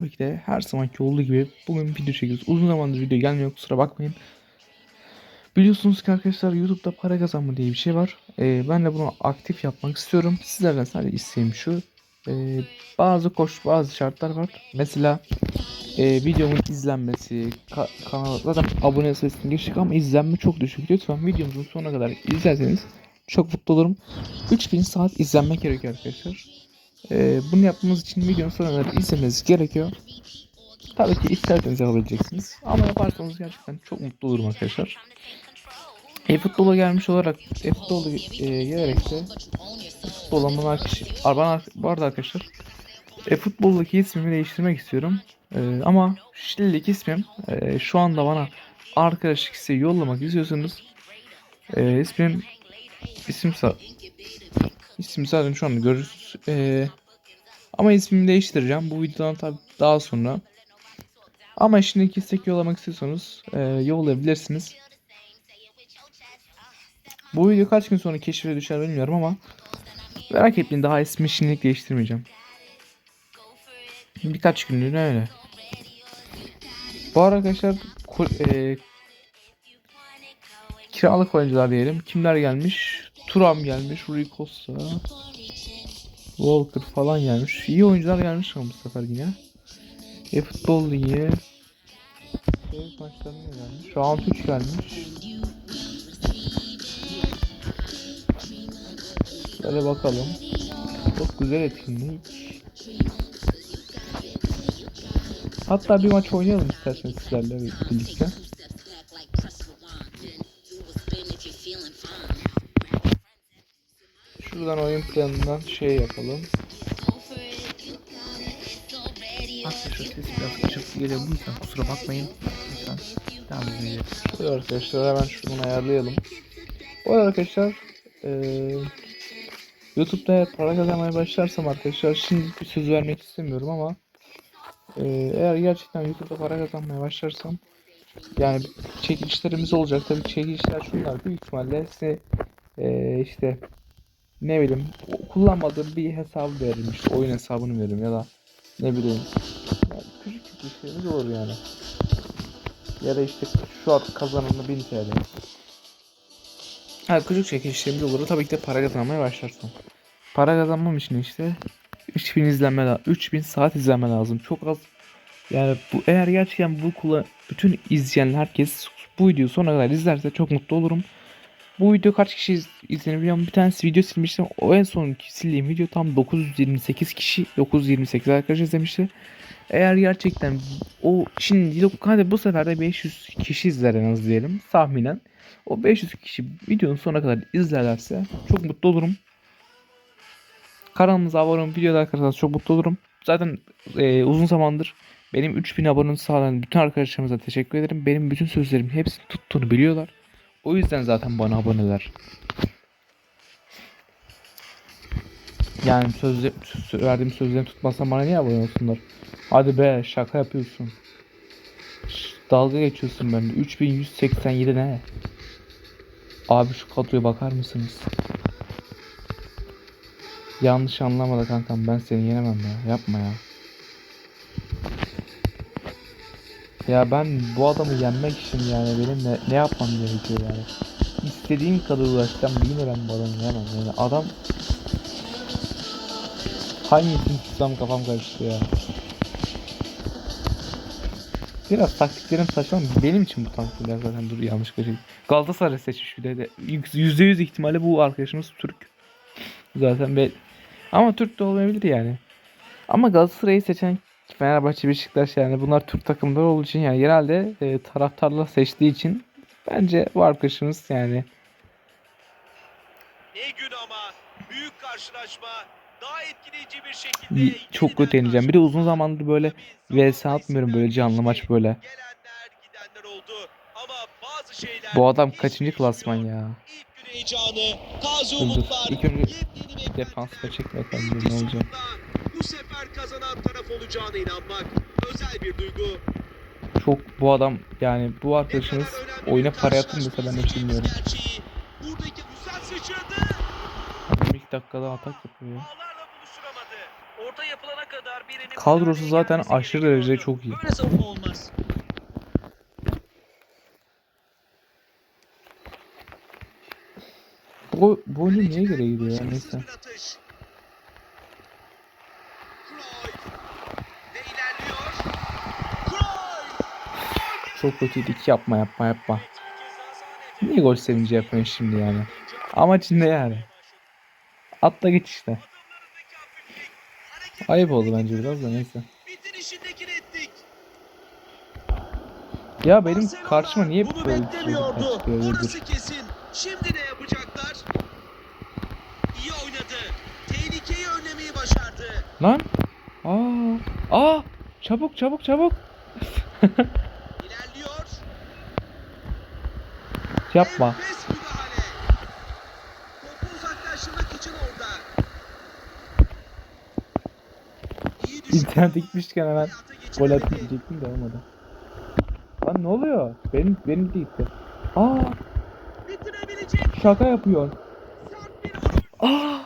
Tabii de her zamanki olduğu gibi bugün video çekiyoruz. Uzun zamandır video gelmiyor kusura bakmayın. Biliyorsunuz ki arkadaşlar YouTube'da para kazanma diye bir şey var. Ee, ben de bunu aktif yapmak istiyorum. Sizlerden sadece isteğim şu. Ee, bazı koş bazı şartlar var. Mesela e, videomun izlenmesi, ka- kanala zaten abone sayısını geçtik ama izlenme çok düşük. Lütfen videomuzun sonuna kadar izlerseniz çok mutlu olurum. 3000 saat izlenmek gerekiyor arkadaşlar. Ee, bunu yapmamız için videonun sonuna izlemeniz gerekiyor. Tabii ki isterseniz yapabileceksiniz. Ama yaparsanız gerçekten çok mutlu olurum arkadaşlar. E-futbola gelmiş olarak e-futbola e, gelerek de futbol alan kişi bana bu arada arkadaşlar e-futboldaki ismimi değiştirmek istiyorum. E, ama şimdilik ismim e, şu anda bana arkadaşlık isteği yollamak istiyorsanız e, ismim isim sa isim zaten şu anda görürüz. E, ama ismimi değiştireceğim. Bu videodan tabi daha sonra. Ama şimdiki istek yollamak istiyorsanız e, yollayabilirsiniz. Bu video kaç gün sonra keşfe düşer bilmiyorum ama merak etmeyin daha ismi şimdilik değiştirmeyeceğim. Birkaç günlüğüne öyle. Bu arada arkadaşlar e, kiralık oyuncular diyelim. Kimler gelmiş? Turam gelmiş, Rui Costa, Walker falan gelmiş. İyi oyuncular gelmiş ama bu sefer yine. E futbol ligi. Şey maçlarına gelmiş. Round 3 gelmiş. Şöyle bakalım. Çok güzel etkinlik. Hatta bir maç oynayalım isterseniz sizlerle birlikte. Şuradan oyun planından şey yapalım. Arkadaşlar ses biraz bu yüzden kusura bakmayın. Lütfen. Şöyle arkadaşlar hemen şunu ayarlayalım. Bu arkadaşlar eee YouTube'da para kazanmaya başlarsam arkadaşlar şimdi bir söz vermek istemiyorum ama eee, eğer gerçekten YouTube'da para kazanmaya başlarsam yani çekilişlerimiz olacak tabii çekilişler şunlar büyük ihtimalle size eee, işte ne bileyim kullanmadığım bir hesabı veririm işte oyun hesabını veririm ya da ne bileyim yani küçük çekilişlerimiz olur yani ya da işte şu an kazanımı 1000 TL Ha, küçük çekilişlerimiz olur. Tabii ki de para kazanmaya başlarsam. Para kazanmam için işte 3000 izlenme lazım. 3000 saat izlenme lazım. Çok az. Yani bu eğer gerçekten bu kula bütün izleyen herkes bu videoyu sonuna kadar izlerse çok mutlu olurum. Bu video kaç kişi iz- izleniyor bilmiyorum. Bir tanesi video silmiştim. O en son sildiğim video tam 928 kişi 928 arkadaş izlemişti. Eğer gerçekten o şimdi hadi bu sefer de 500 kişi izler en az diyelim tahminen. O 500 kişi videonun sonuna kadar izlerlerse çok mutlu olurum. Kanalımıza abone olun, videoda arkadaşlar çok mutlu olurum. Zaten e, uzun zamandır benim 3000 abone sağlayan bütün arkadaşlarımıza teşekkür ederim. Benim bütün sözlerimin hepsini tuttuğunu biliyorlar. O yüzden zaten bana aboneler. Yani sözle, söz, verdiğim sözlerimi tutmazsam bana niye abone olsunlar? Hadi be şaka yapıyorsun. Dalga geçiyorsun benimle. 3187 ne? Abi şu kadroya bakar mısınız? Yanlış anlama da kankam ben seni yenemem ya. Yapma ya. Ya ben bu adamı yenmek için yani benim ne, ne yapmam gerekiyor yani. İstediğim kadar uğraşacağım yine ben bu adamı yenemem. Yani adam hangisini tutsam kafam karıştı ya. Biraz taktiklerim saçma benim için bu taktikler zaten dur yanlış kaçırdım. Galatasaray seçmiş bir de, de yüzde yüz ihtimalle bu arkadaşımız Türk. Zaten be ama Türk de olmayabilir yani. Ama Galatasaray'ı seçen Fenerbahçe, Beşiktaş yani bunlar Türk takımları olduğu için yani genelde e, taraftarlar seçtiği için bence bu arkadaşımız yani Ne gün ama büyük karşılaşma daha etkileyici bir şekilde y- çok kötü yeneceğim. Bir de uzun zamandır böyle vs atmıyorum böyle canlı maç böyle. Gelenler gidenler oldu ama bazı şeyler Bu adam kaçıncı klasman ya? İlk gün heyecanı, taze umutlar, yepyeni bir defansla çek bakalım İlk dur ne olacak. Bu sefer kazanan taraf olacağına inanmak özel bir duygu. Çok bu adam yani bu arkadaşımız oyuna para dese ben izleyeceğimiz bilmiyorum. gerçeği. Buradaki güzel sıçradı. Adam ilk dakikada atak yapıyor. Orta yapılana kadar bir Kadrosu zaten aşırı derecede çok iyi. Böyle savunma olmaz. Bu, bu oyuncu niye geri gidiyor ya neyse. Çok kötüydü. İki yapma yapma yapma. Niye gol sevinci yapıyorsun şimdi yani? Amaç ne yani? Atla git işte. Ayıp oldu bence biraz da neyse. Ya benim Barcelona karşıma niye bunu böyle şey beklemiyordu. Dur. Orası kesin. Şimdi ne yapacaklar? İyi oynadı. Tehlikeyi önlemeyi başardı. Lan. Aa. Aa. Çabuk çabuk çabuk. İlerliyor. Yapma. Enfes müdahale. Topu uzaklaştırmak için orada. İyi düşündü İnternet gitmişken hemen gol diyecektim de olmadı. Lan ne oluyor? Benim benim de gitti. Aa. Bitirebilecek Şaka yapıyor. Aa.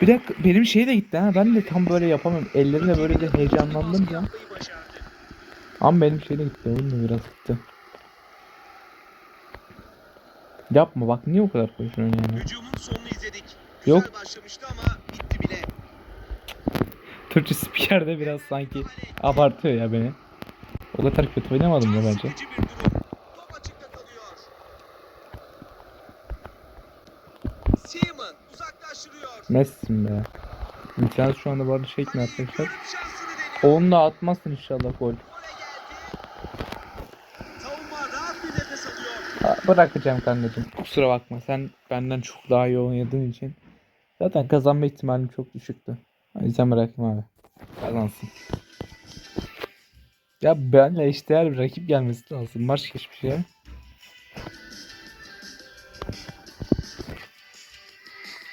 Bir dakika benim şey de gitti ha. Ben de tam böyle yapamıyorum. Ellerimle böyle de heyecanlandım ya. Ama benim şey de gitti. Oyun da biraz gitti. Yapma bak niye o kadar koşuyorsun yani? Hücumun sonunu izledik. Güzel Yok. başlamıştı ama bitti bile. Türkçe spiker de biraz sanki abartıyor ya beni. O kadar kötü oynamadım ya bence. Messi'm be. İnternet şu anda arada çekmiyor Kaleyi arkadaşlar. Onu da atmazsın inşallah gol. Savunma rahat bir nefes alıyor. Bırakacağım kankacığım. Kusura bakma sen benden çok daha iyi oynadığın için. Zaten kazanma ihtimalim çok düşüktü. O yüzden bırakayım abi. Kazansın. Ya benle eşdeğer bir rakip gelmesi lazım. Maç geçmiş ya.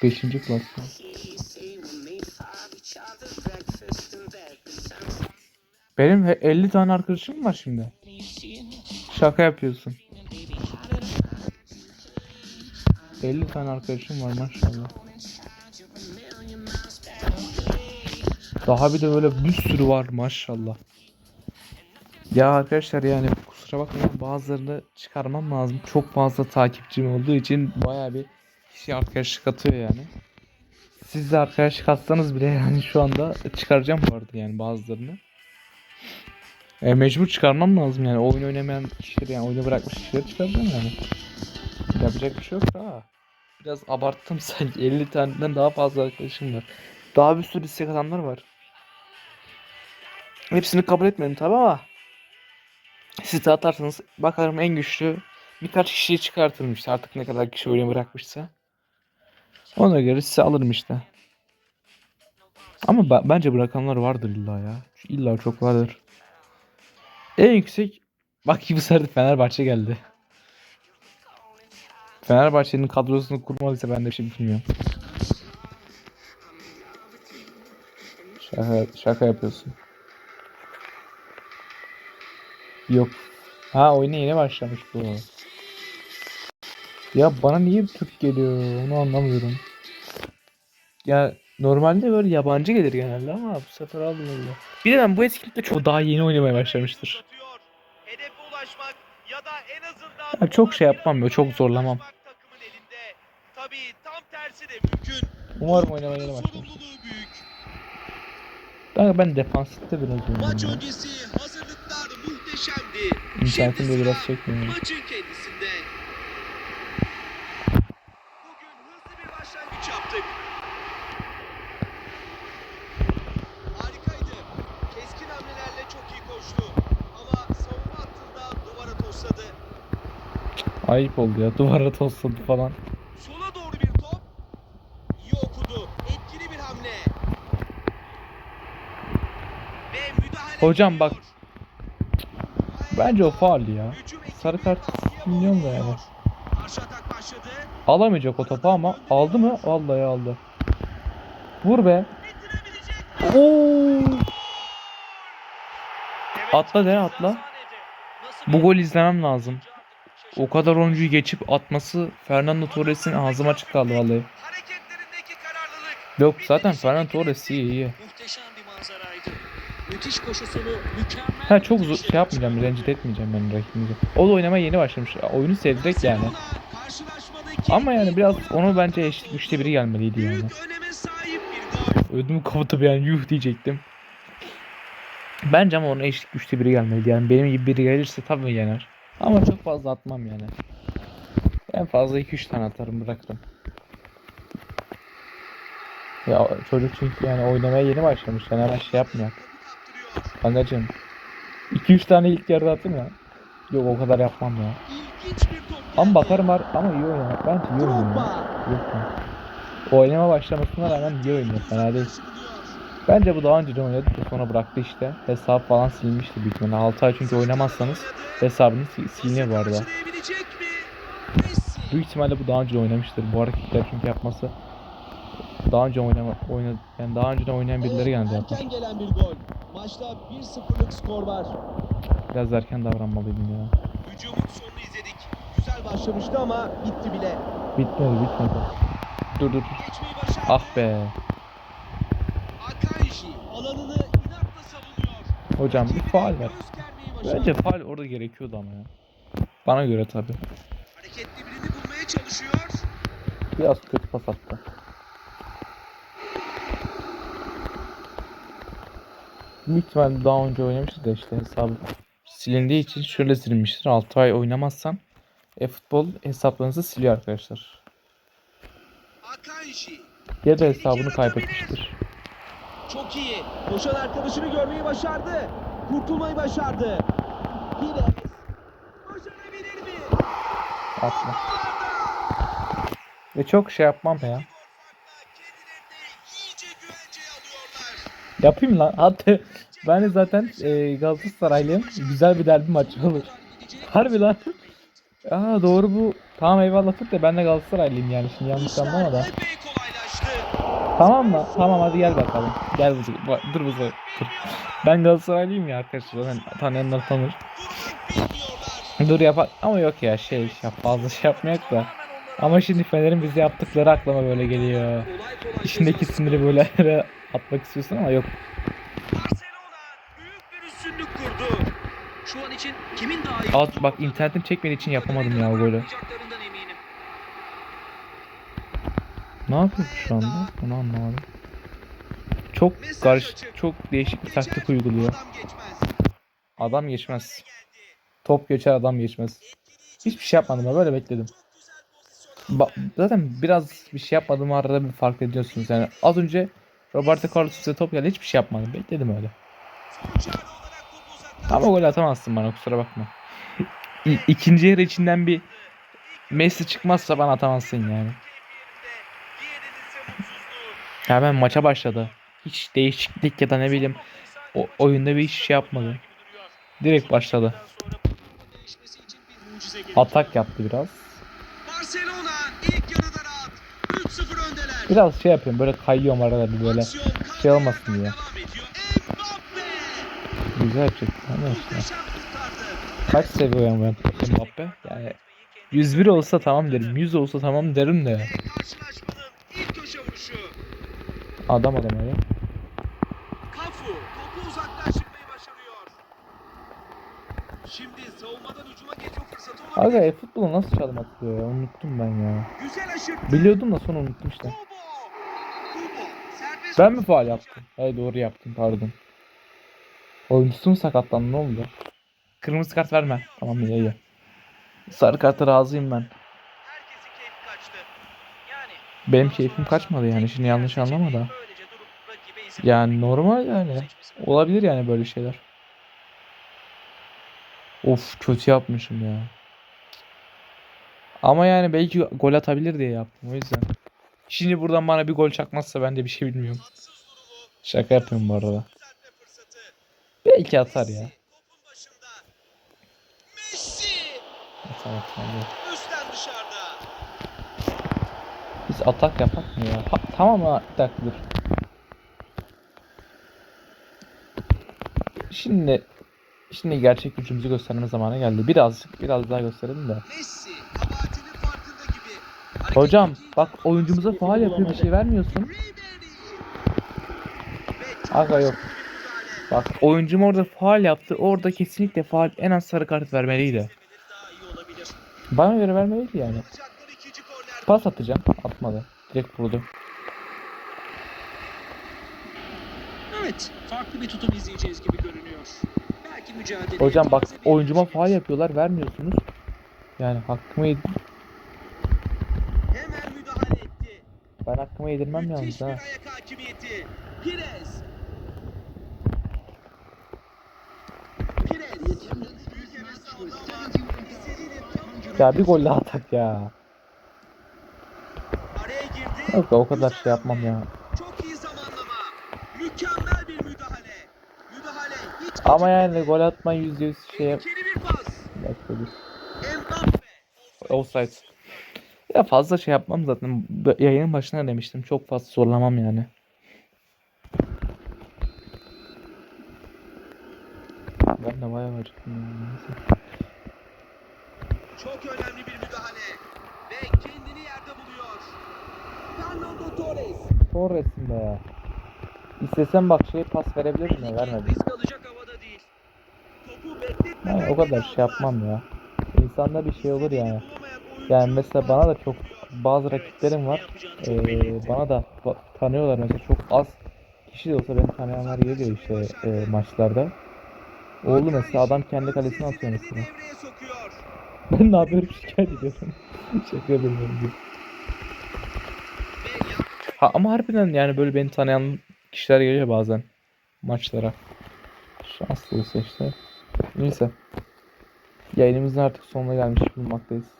Beşinci klasman. Benim he- 50 tane arkadaşım var şimdi. Şaka yapıyorsun. 50 tane arkadaşım var maşallah. Daha bir de böyle bir sürü var maşallah. Ya arkadaşlar yani kusura bakmayın bazılarını çıkarmam lazım. Çok fazla takipçim olduğu için baya bir kişi arkadaşlık atıyor yani. Siz de arkadaşlık atsanız bile yani şu anda çıkaracağım bu arada yani bazılarını. E, mecbur çıkarmam lazım yani oyun oynamayan kişileri yani oyunu bırakmış kişileri çıkaracağım yani. Yapacak bir şey yok da. Biraz abarttım sanki 50 taneden daha fazla arkadaşım var. Daha bir sürü istek atanlar var. Hepsini kabul etmedim tabi ama siz de atarsanız bakarım en güçlü birkaç kişiyi çıkartırım işte artık ne kadar kişi oyunu bırakmışsa. Ona göre size alırım işte. Ama ben- bence bırakanlar vardır illa ya. İlla çok vardır. En yüksek bak bu sefer Fenerbahçe geldi. Fenerbahçe'nin kadrosunu kurmalıysa ben de bir şey bilmiyorum. Şaka, şaka yapıyorsun. Yok. Ha oyuna yeni başlamış bu. Ya bana niye bir Türk geliyor onu anlamıyorum. Ya normalde böyle yabancı gelir genelde ama bu sefer almıyor. Bir de ben bu etkinlikte çok daha yeni oynamaya başlamıştır. Ya çok şey yapmam ya, çok zorlamam. Tabii tam tersi de mümkün. Umarım oynamaya yeni başlar. Sorumluluğu büyük. Ben, ben defansifte biraz Maç oynuyorum. ya. öncesi hazırlıklar muhteşemdi. İnternetim de biraz çekmiyor. Maçın kendisinde. Bugün hızlı bir başlangıç yaptık. Harikaydı. Keskin hamlelerle çok iyi koştu. Ama savunma hattında duvara tosladı. Ayıp oldu ya duvara tosladı falan. Sola doğru bir top. İyi okudu. Etkili bir hamle. Ve müdahale Hocam bak. Bence o faul ya. Sarı kart milyon da yani. Alamayacak o topu ama aldı mı? Vallahi aldı. Vur be. Oo! Atla de atla. Bu gol izlemem lazım. O kadar oyuncuyu geçip atması Fernando Torres'in ağzıma kaldı vallahi. Yok zaten Fernando Torres iyi iyi. Müthiş koşusunu mükemmel Ha çok zor, bitirişle şey yapmayacağım, rencide etmeyeceğim ben rakibimizi. O da oynamaya yeni başlamış. Oyunu sevdirek yani. Ama yani biraz onu bence buldu. eşlik üçte biri gelmeliydi yani. Ödümü kapatıp yani yuh diyecektim. Bence ama onun eşlik üçte biri gelmeliydi. Yani benim gibi biri gelirse tabii yener. Ama çok fazla atmam yani. En fazla 2-3 tane atarım bırakırım. Ya çocuk çünkü yani oynamaya yeni başlamış. Yani hemen şey yapmıyor. Kankacım. 2-3 tane ilk yarıda atayım ya. Yok o kadar yapmam ya. Ama bakarım var ama iyi oynuyor. Bence iyi oynuyor. Drogba. Yok mu? Oynama başlamasına rağmen iyi oynuyor. Fena değil. Bence bu daha önce de oynadı da sonra bıraktı işte. Hesap falan silmişti büyük ihtimalle. 6 ay çünkü oynamazsanız hesabınız sil- siliniyor bu arada. Büyük ihtimalle bu daha önce oynamıştır. Bu hareketler çünkü yapması daha önce oynama oynadı yani daha önceden oynayan birileri genelde yapar. Erken gelen bir gol. Maçta 1-0'lık skor var. Biraz erken davranmalıydım ya. Hücumun sonunu izledik. Güzel başlamıştı ama bitti bile. Bitmedi bitmedi. Dur dur. Geçmeyi başardı. Ah be. Akanji alanını inatla savunuyor. Hocam bir faal ver. Bence faal orada gerekiyordu ama ya. Bana göre tabi. Hareketli birini bulmaya çalışıyor. Biraz kötü pas attı. İhtimalle daha önce oynamıştı da işte hesabı silindiği için şöyle silinmiştir. 6 ay oynamazsan e-futbol hesaplarınızı siliyor arkadaşlar. Ya da hesabını kaybetmiştir. Çok iyi. Koşan arkadaşını görmeyi başardı. Kurtulmayı başardı. Yine başarabilir mi? Atma. Ve çok şey yapmam ya. Yapayım lan. Hatta ben de zaten e, Galatasaraylıyım. Güzel bir derbi maçı olur. Harbi lan. Aa doğru bu. Tamam eyvallah tut da ben de Galatasaraylıyım yani şimdi yanlış anlama da. Tamam mı? Tamam hadi gel bakalım. Gel bu dur bu dur. Ben Galatasaraylıyım ya arkadaşlar. Zaten tanıyanlar tanır. Dur yapar ama yok ya şey ya fazla şey yapmayak da. Ama şimdi Fener'in bize yaptıkları aklıma böyle geliyor. İçindeki siniri böyle atmak istiyorsun ama yok. Alt bak internetim çekmediği için yapamadım ya eminim. Ne yapıyor şu anda? Onu anlamadım. Çok karış, çok değişik bir taktik uyguluyor. Adam geçmez. Adam geçmez. Top geçer adam geçmez. Hiçbir şey yapmadım ya böyle bekledim. Ba- zaten biraz bir şey yapmadığım arada bir fark ediyorsunuz. Yani az önce Roberto Carlos size top geldi hiçbir şey yapmadım. Bekledim öyle. Ama gol atamazsın bana kusura bakma. İ- ikinci yarı içinden bir Messi çıkmazsa bana atamazsın yani. Ya ben maça başladı. Hiç değişiklik ya da ne bileyim o oyunda bir şey yapmadı. Direkt başladı. Atak yaptı biraz. Barcelona ilk yarıda rahat. 3-0 öndeler. Biraz şey yapıyorum böyle kayıyorum arada bir böyle. Şey olmasın diye. Güzel çıktı ama işte. Kaç seviyorum ben Mbappe? Yani 101 olsa tamam derim. 100 olsa tamam derim de. Adam adam öyle. Kafu topu uzaklaştırmayı başarıyor. Şimdi savunmadan hücuma geçme fırsatı Aga olabilir. e, futbola nasıl atılıyor ya? Unuttum ben ya. Güzel aşırttı. Biliyordum da sonra unuttum işte. Ben mi faal yaptım? Hayır doğru yaptım pardon. Oyuncusu mu sakatlandı ne oldu? Kırmızı kart verme. Tamam iyi iyi. Sarı karta razıyım ben. Benim keyfim kaçmadı yani şimdi yanlış anlama da. Yani normal yani. Olabilir yani böyle şeyler. Of kötü yapmışım ya. Ama yani belki gol atabilir diye yaptım o yüzden. Şimdi buradan bana bir gol çakmazsa ben de bir şey bilmiyorum. Şaka yapıyorum bu arada. Belki atar ya. Üstten dışarıda. Biz atak yapak mı ya? Ha, tamam ha bir dakika dur. Şimdi şimdi gerçek gücümüzü gösterme zamanı geldi. Birazcık biraz daha gösterelim de. Messi Hocam bak oyuncumuza faal yapıyor bir şey vermiyorsun. Aga yok. Bak oyuncum orada faal yaptı. Orada kesinlikle faal en az sarı kart vermeliydi. Bana göre vermeliydi yani. Pas atacağım. Atmadı. Direkt vurdu. Evet, farklı bir tutum izleyeceğiz gibi görünüyor. Belki mücadele. Hocam bak oyuncuma faal yapıyorlar vermiyorsunuz. Yani hakkımı yed- Hemen müdahale etti. Ben hakkımı yedirmem yalnız Müthiş bir ha. ayak hakimiyeti. Pires. Ya bir gol daha atak ya. Yok o kadar şey yapmam ya. Çok iyi zamanlama. Mükemmel bir müdahale. Müdahale hiç Ama yani gol atma yüzde yüz dur. Mbappe. Offside. Ya fazla şey yapmam zaten. Yayının başına demiştim. Çok fazla zorlamam yani. Ben de bayağı acıktım. Çok önemli bir müdahale. Ve kendini yerde buluyor. Fernando Torres. Torres'in de ya. İstesem bak şey pas değil. Topu bekletmeden Yani o kadar şey yapmam ya. İnsanda bir şey olur yani. Yani mesela bana da çok bazı rakiplerim var. Ee, bana da tanıyorlar mesela çok az kişi de olsa beni tanıyanlar geliyor işte e, maçlarda. Oldu mesela adam kendi kalesine atıyor mesela. Ben ne yapıyorum şikayet ediyorum. Şaka yapıyorum. Ha ama harbiden yani böyle beni tanıyan kişiler geliyor bazen maçlara. Şanslı işte. Neyse. Yayınımızın artık sonuna gelmiş bulunmaktayız.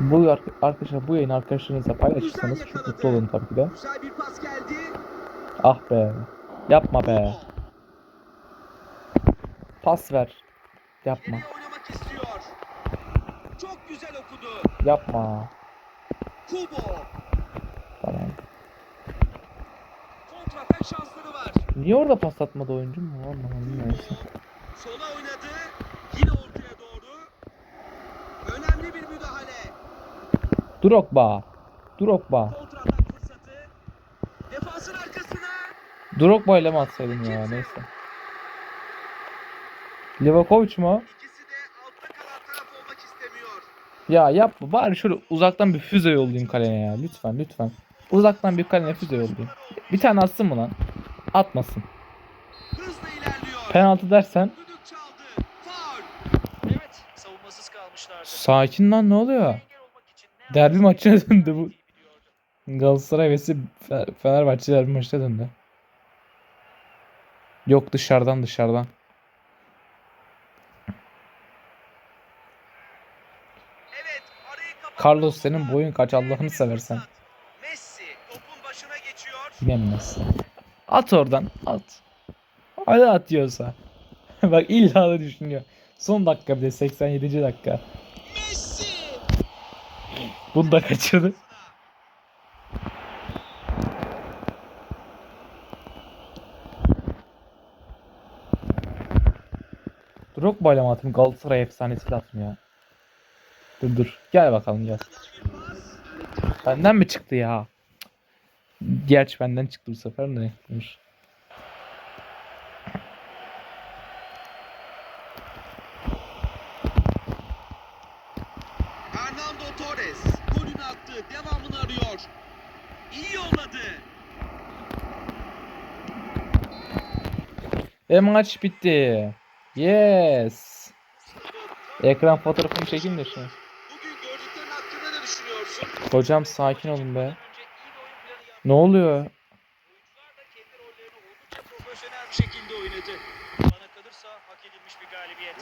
Bu ar- arkadaşlar bu yayını arkadaşlarınızla paylaşırsanız çok mutlu olurum tabii ki de. Ah be. Yapma be. Pas ver. Yapma. Yapma. Tamam. Kontratak şansları var. Niye orada pas atmadı oyuncu mu? Anlamadım neyse. Sola oynadı. Yine ortaya doğru. Önemli bir müdahale. Drogba. Drogba. Drogba ile mi atsaydım ya neyse. Livakovic mu? İkisi de altta kalan taraf olmak istemiyor. Ya yapma bari şöyle uzaktan bir füze yollayayım kalene ya lütfen lütfen. Uzaktan bir kalene füze yollayayım. Bir tane atsın mı lan? Atmasın. Hızla ilerliyor. Penaltı dersen Düdük çaldı. Faul. Evet, savunmasız kalmışlardı. sakin lan ne oluyor? Engel olmak için ne Derbi maçına döndü bu. Galatasaray vs Fe- Fenerbahçe derbi maçına döndü. Yok dışarıdan dışarıdan. Evet. Carlos senin boyun kaç Allah'ını seversen. Messi topun başına geçiyor. Bilemez. At oradan at. Hadi at diyorsa. Bak illa da düşünüyor. Son dakika bir de 87. dakika. Bunu da kaçırdı. Drogba ile mi atayım? Galatasaray efsanesiyle atayım ya. Dur dur. Gel bakalım gel. Benden mi çıktı ya? Gerçi benden çıktı bu sefer de. Dur. Fernando Torres golünü attı. Devamını arıyor. İyi yolladı. Ve maç bitti. Yes. Ekran fotoğrafını çekeyim de şimdi. Bugün gördüklerin hakkında ne düşünüyorsun? Hocam sakin olun be. Ne oluyor? Oyuncular da kendi rollerini oldukça profesyonel bir şekilde oynadı. Bana kalırsa hak edilmiş bir galibiyet.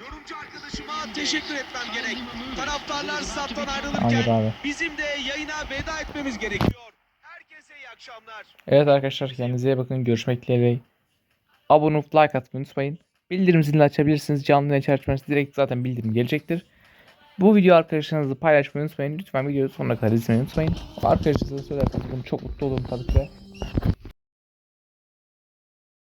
Yorumcu arkadaşıma teşekkür etmem gerek. Taraftarlar stat'tan Anladım ayrılırken abi. bizim de yayına veda etmemiz gerekiyor. Evet arkadaşlar kendinize iyi bakın. Görüşmek dileğiyle. Abone olup like atmayı unutmayın. Bildirim zilini açabilirsiniz. Canlı yayın açarsanız direkt zaten bildirim gelecektir. Bu video arkadaşlarınızla paylaşmayı unutmayın. Lütfen videoyu sonuna kadar izlemeyi unutmayın. Arkadaşlarınıza söylerseniz bunu çok mutlu olurum tabii ki.